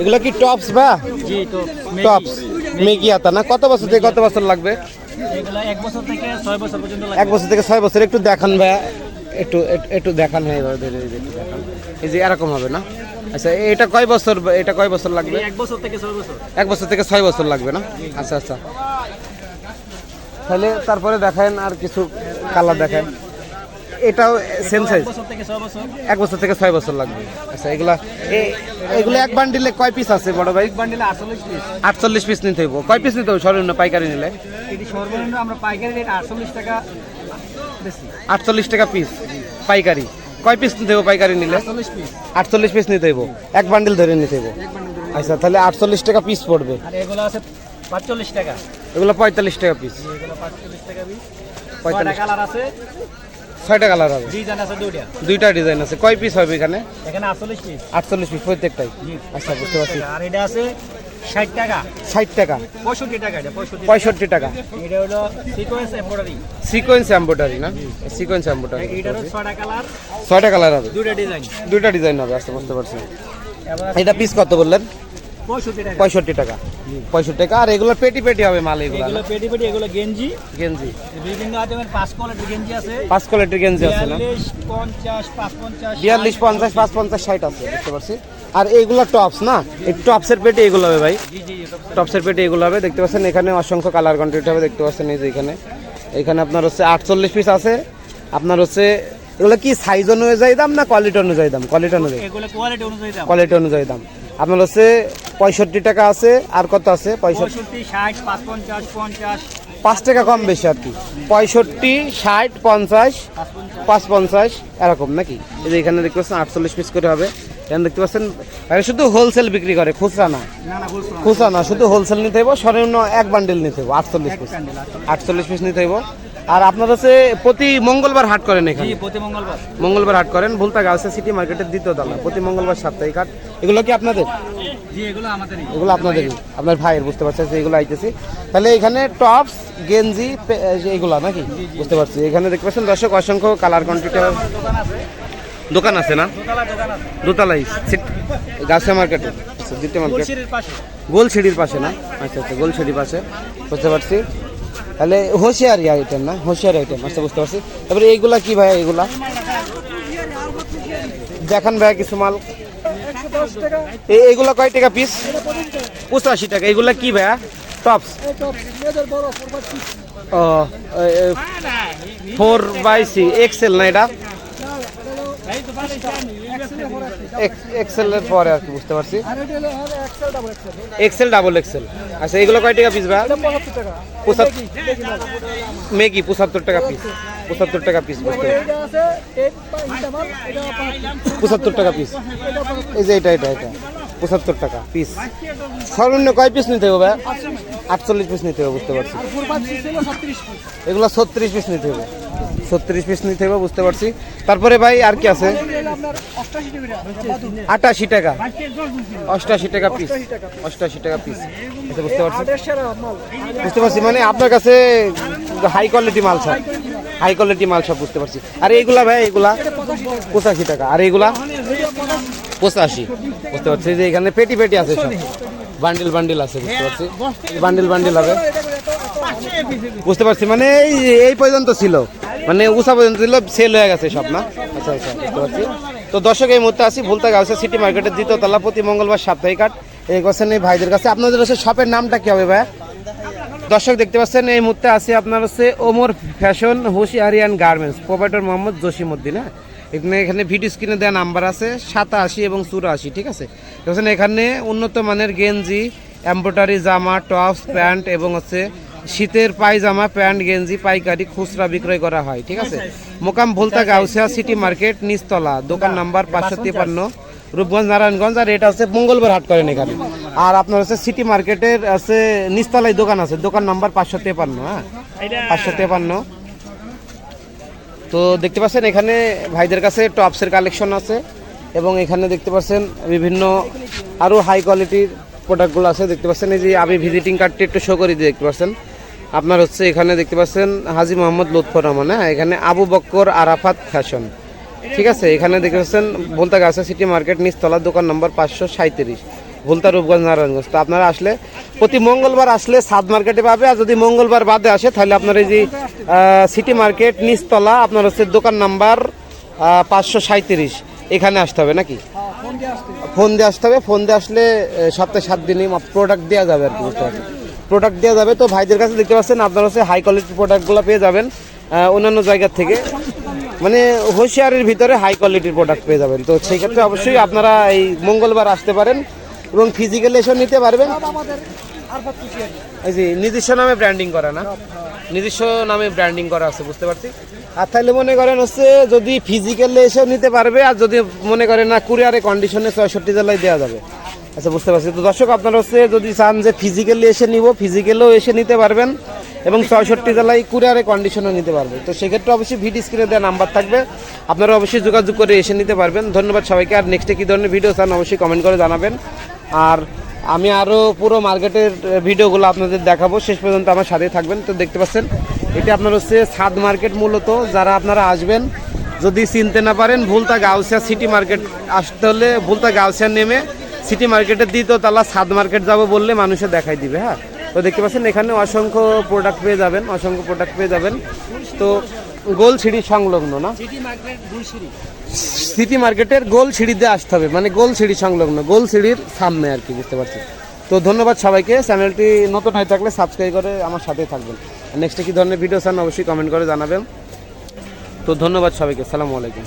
এগুলো কি টপস বা? টপস মেগি আতা না? কত বছর থেকে কত বছর লাগবে? এক বছর থেকে ছয় বছর একটু দেখান ভাইয়া। একটু একটু- দেখান হ্যাঁ ধরে দেখান। এই যে এরকম হবে না? আচ্ছা এটা কয় বছর এটা কয় বছর লাগবে? এক বছর থেকে ছয় বছর। এক বছর থেকে ছয় বছর লাগবে না? আচ্ছা আচ্ছা। তাহলে তারপরে দেখেন আর কিছু কালার দেখেন। এটাও সেম সাইজ এক বছর থেকে ছয় বছর। লাগবে। আচ্ছা এগুলা এগুলো এক বান্ডিলে কয় পিস আছে বড় ভাই? বান্ডিলে আটচল্লিশ পিস আটচল্লিশ পিস নিতে হইব। কয় পিস নিতে হবে সর্বনিম্ন পাইকারি নিলে? সর্বনিম্ন আমরা পাইকারি রেট আটচল্লিশ টাকা আটচল্লিশ টাকা পিস পাইকারি। কয় পিস নিতে হইব পাইকারি নিলে? আটচল্লিশ পিস নিতে হইব। এক বান্ডিল ধরে নিতে হইব। আচ্ছা তাহলে আটচল্লিশ টাকা পিস পড়বে। আর এগুলো আছে পাঁচচল্লিশ টাকা। এগুলো পঁয়তাল্লিশ টাকা পিস পাঁচচল্লিশ টাকা পিস পঁয়তাল্লিশ কালার আছে। ছয়টা কালার হবে। দুইটা। ডিজাইন আছে। কয় পিস হবে এখানে? এখানে আটচল্লিশ পিস আটচল্লিশ পিস প্রত্যেকটাই? আচ্ছা বুঝতে পারছি। আর এটা আছে ষাট টাকা। ষাট টাকা। পঁয়ষট্টি টাকা পঁয়ষট্টি পঁয়ষট্টি টাকা। এটা হলো সিকোয়েন্স এমব্রয়ডারি সিকোয়েন্স এম্বোটারি না? সিকোয়েন্স এম্বোটারি এটারও ছয়টা কালার ছয়টা কালার হবে। দুইটা ডিজাইন দুইটা ডিজাইন হবে আচ্ছা বুঝতে পারছি। এটা পিস কত বললেন? পঁয়ষট্টি টাকা। পঁয়ষট্টি টাকা। আর এগুলো পেটি পেটি হবে মাল এগুলো এগুলো পেটি পেটি এগুলো গেঞ্জি। গেঞ্জি। বিভিন্ন আইটেমের পাঁচ কোয়ালিটির গেঞ্জি আছে। পাঁচ কোয়ালিটির গেঞ্জি আছে না? পঞ্চাশ পাঁচ পঞ্চাশ বিয়াল্লিশ পঞ্চাশ পাঁচ পঞ্চাশ ষাট আছে বুঝতে পারছি। আর এইগুলো টপস না? এই টপসের পেটি এগুলো হবে ভাই। জি জি এটা টপসের পেটি এগুলো হবে দেখতে পাচ্ছেন? এখানে অসংখ্য কালার কোয়ান্টিটি হবে দেখতে পাচ্ছেন এই যে এখানে। এখানে আপনার হচ্ছে আটচল্লিশ পিস আছে। আপনার হচ্ছে এগুলো কি সাইজ অনুযায়ী দাম না কোয়ালিটি অনুযায়ী দাম? কোয়ালিটি অনুযায়ী। এগুলো কোয়ালিটি অনুযায়ী দাম। কোয়ালিটি অনুযায়ী দাম। আপনার হচ্ছে পঁয়ষট্টি টাকা আছে আর কত আছে? পঁয়ষট্টি পঁয়ষট্টি ষাট পাঁচ টাকা কম বেশি আর কি। পঁয়ষট্টি ষাট পঞ্চাশ পাঁচ পঞ্চাশ এরকম নাকি? এই যে এখানে দেখতে পাচ্ছেন আটচল্লিশ পিস করে হবে। এখানে দেখতে পাচ্ছেন শুধু হোলসেল বিক্রি করে খুচরা না। না না বুঝছ খুচরা না শুধু হোলসেল নিতে হইব সর্বনিম্ন এক বান্ডেল নিতে হইব আটচল্লিশ পিস আটচল্লিশ। পিস নিতে হইব। আর আপনার হচ্ছে প্রতি মঙ্গলবার হাট করেন এখানে? প্রতি মঙ্গলবার। মঙ্গলবার হাট করেন ভুলতা গার্লসের সিটি মার্কেটের দ্বিতীয় তলা। প্রতি মঙ্গলবার সাপ্তাহিক হাট। এগুলো কি আপনাদের? এগুলো আমাদেরই। এগুলো আপনাদেরই আপনার ভাইয়ের বুঝতে পারছেন যে এগুলো আইতেছি। তাহলে এখানে টপস গেঞ্জি এগুলো নাকি? বুঝতে পারছি। এখানে দেখতে পাচ্ছেন দর্শক অসংখ্য কালার কোয়ান্টিটি দোকান আছে না? দোতলা দোকান আছে। দোতলাই গাছা মার্কেটে। আচ্ছা দ্বিতীয় মার্কেট। তুলসির পাশে। গোলছিড়ির পাশে না? আচ্ছা আচ্ছা গোলছিড়ির পাশে। বুঝতে পারছি। তাহলে হোশিয়ারি আইটেম না, হোশিয়ারি আইটেম আচ্ছা বুঝতে পারছি। তারপরে এইগুলা কি ভাই, এইগুলা? দেখান ভাই কিছু মাল। এই, এইগুলা কয় টাকা পিস পঁচাশি টাকা। এইগুলা কি ভাইয়া? টপস ও ফোর বাই সি এক্সেল না এটা? এক্সেল এর পরে আর কি বুঝতে পারছি। এক্সেল ডাবল এক্সেল আচ্ছা এগুলো কয় টাকা পিস ভাই? পঁচাত্তর মেগি পঁচাত্তর টাকা পিস পঁচাত্তর টাকা পিস বুঝতে পঁচাত্তর। টাকা পিস এই যে এটা এটা এটা। পঁচাত্তর টাকা পিস সর্বনিম্ন কয় পিস নিতে হবে ভাই? আটচল্লিশ পিস নিতে হবে বুঝতে পারছি। এগুলো ছত্রিশ পিস নিতে হবে। ছত্রিশ পিস নিতে হবে বুঝতে পারছি। তারপরে ভাই আর কি আছে? আটাশি টাকা। অষ্টাশি টাকা পিস অষ্টাশি টাকা পিস আচ্ছা, বুঝতে পারছি। বুঝতে পারছি মানে আপনার কাছে হাই কোয়ালিটি মাল সব। হাই কোয়ালিটি মাল সব বুঝতে পারছি। আর এইগুলা ভাই এইগুলা পঁচাশি টাকা। আর এইগুলা পঁচাশি। বুঝতে পারছি যে এখানে পেটি পেটি আছে সব। বান্ডিল বান্ডিল আছে বুঝতে পারছি। বান্ডিল বান্ডিল হবে। বুঝতে পারছি মানে এই এই পর্যন্ত ছিল। মানে উষা পর্যন্ত ছিল সেল হয়ে গেছে সব, না? আচ্ছা আচ্ছা বুঝতে পারছি। তো দর্শক, এই মুহূর্তে আছি ভুলতা গাউসা সিটি মার্কেটের দ্বিতীয় তলা প্রতি মঙ্গলবার সাপ্তাহিক হাট এই করছেন এই ভাইদের কাছে। আপনাদের হচ্ছে শপের নামটা কি হবে ভাই দর্শক, দেখতে পাচ্ছেন, এই মুহূর্তে আছে আপনার হচ্ছে ওমর ফ্যাশন, হুশিয়ারিয়ান গার্মেন্টস প্রোপাইটর মোহাম্মদ জসিমউদ্দিন হ্যাঁ? এখানে এখানে ভিডিও স্ক্রিনে দেওয়া নাম্বার আছে সাতাশি এবং চুরাশি, ঠিক আছে? দেখছেন, এখানে উন্নত মানের গেঞ্জি এম্ব্রয়ডারি জামা টপস প্যান্ট এবং হচ্ছে শীতের পায়জামা, প্যান্ট, গেঞ্জি, পাইকারি, খুচরা বিক্রয় করা হয়, ঠিক আছে? মোকাম ভুলতা গাউসিয়া সিটি মার্কেট, নিচতলা, দোকান নাম্বার পাঁচশো তিপ্পান্ন রূপগঞ্জ, নারায়ণগঞ্জ, আর এটা হচ্ছে মঙ্গলবার হাট করেন এখানে। আর আপনার হচ্ছে সিটি মার্কেটের আছে নিচতলায় দোকান আছে, দোকান নাম্বার পাঁচশো তেপান্ন হ্যাঁ? পাঁচশো তেপান্ন। তো দেখতে পাচ্ছেন, এখানে ভাইদের কাছে টপসের কালেকশন আছে, এবং এখানে দেখতে পাচ্ছেন বিভিন্ন আরও হাই কোয়ালিটির প্রোডাক্টগুলো আছে। দেখতে পাচ্ছেন, এই যে আমি ভিজিটিং কার্ডটি একটু শো করে দিয়ে, দেখতে পাচ্ছেন? আপনার হচ্ছে এখানে দেখতে পাচ্ছেন হাজি মোহাম্মদ লুৎফর রহমান হ্যাঁ? এখানে আবু বক্কর আরাফাত ফ্যাশন। ঠিক আছে? এখানে দেখতে পাচ্ছেন ভুলতা গেছে সিটি মার্কেট নিচতলা দোকান নম্বর পাঁচশো সাঁত্রিশ ভুলতা রূপগঞ্জ, নারায়ণগঞ্জ। তো আপনারা আসলে প্রতি মঙ্গলবার আসলে সাদ মার্কেটে পাবে, আর যদি মঙ্গলবার বাদে আসে, তাহলে আপনার এই যে সিটি মার্কেট, নিচতলা, আপনার হচ্ছে দোকান নাম্বার পাঁচশো সাঁত্রিশ এখানে আসতে হবে নাকি? ফোন দিয়ে আসতে হবে। ফোন দিয়ে আসলে সপ্তাহে সাত দিনই প্রোডাক্ট দেওয়া যাবে আর কি, বুঝতে পারছেন? প্রোডাক্ট দেওয়া যাবে। তো ভাইদের কাছে দেখতে পাচ্ছেন, আপনারা হচ্ছে হাই কোয়ালিটির প্রোডাক্টগুলো পেয়ে যাবেন অন্যান্য জায়গার থেকে। মানে হোশিয়ারের ভিতরে হাই কোয়ালিটির প্রোডাক্ট পেয়ে যাবেন। তো সেই ক্ষেত্রে অবশ্যই আপনারা এই মঙ্গলবার আসতে পারেন এবং ফিজিক্যালি এসেও নিতে পারবেন। যে নিজস্ব নামে ব্র্যান্ডিং করা না? নিজস্ব নামে ব্র্যান্ডিং করা আছে, বুঝতে পারছি? আর তাহলে মনে করেন হচ্ছে যদি ফিজিক্যালি এসেও নিতে পারবে, আর যদি মনে করেন না কুরিয়ারে কন্ডিশনে ছয়ষট্টি জেলায় দেওয়া যাবে। আচ্ছা বুঝতে পারছি। তো দর্শক, আপনারা হচ্ছে যদি চান যে ফিজিক্যালি এসে নিব ফিজিক্যালও এসে নিতে পারবেন এবং ছয়ষট্টি জেলায় কুরিয়ারে কন্ডিশনও নিতে পারবে। তো সেক্ষেত্রে অবশ্যই ভিডিও স্ক্রিনে দেওয়া নাম্বার থাকবে। আপনারা অবশ্যই যোগাযোগ করে এসে নিতে পারবেন। ধন্যবাদ সবাইকে। আর নেক্সটে কী ধরনের ভিডিও চান অবশ্যই কমেন্ট করে জানাবেন। আর আমি আরও পুরো মার্কেটের ভিডিওগুলো আপনাদের দেখাবো। শেষ পর্যন্ত আমার সাথে থাকবেন। তো দেখতে পাচ্ছেন, এটা আপনার হচ্ছে সাদ মার্কেট মূলত। যারা আপনারা আসবেন, যদি চিনতে না পারেন, ভুলতা গাউসিয়া সিটি মার্কেট আসতে হলে ভুলতা গাউসিয়া নেমে সিটি মার্কেটের দ্বিতীয় তালা সাদ মার্কেট যাব বললে মানুষে দেখাই দিবে হ্যাঁ? তো দেখতে পাচ্ছেন এখানে অসংখ্য প্রোডাক্ট পেয়ে যাবেন অসংখ্য প্রোডাক্ট পেয়ে যাবেন। তো গোল সিঁড়ি সংলগ্ন না? সিটি মার্কেটের গোল সিঁড়িতে আসতে হবে মানে গোল সিঁড়ি সংলগ্ন গোল সিঁড়ির সামনে আর কি বুঝতে পারছি তো ধন্যবাদ সবাইকে চ্যানেলটি নতুন হয়ে থাকলে সাবস্ক্রাইব করে আমার সাথে থাকবেন। নেক্সটে কী ধরনের ভিডিও চান অবশ্যই কমেন্ট করে জানাবেন। তো ধন্যবাদ সবাইকে সালামু আলাইকুম।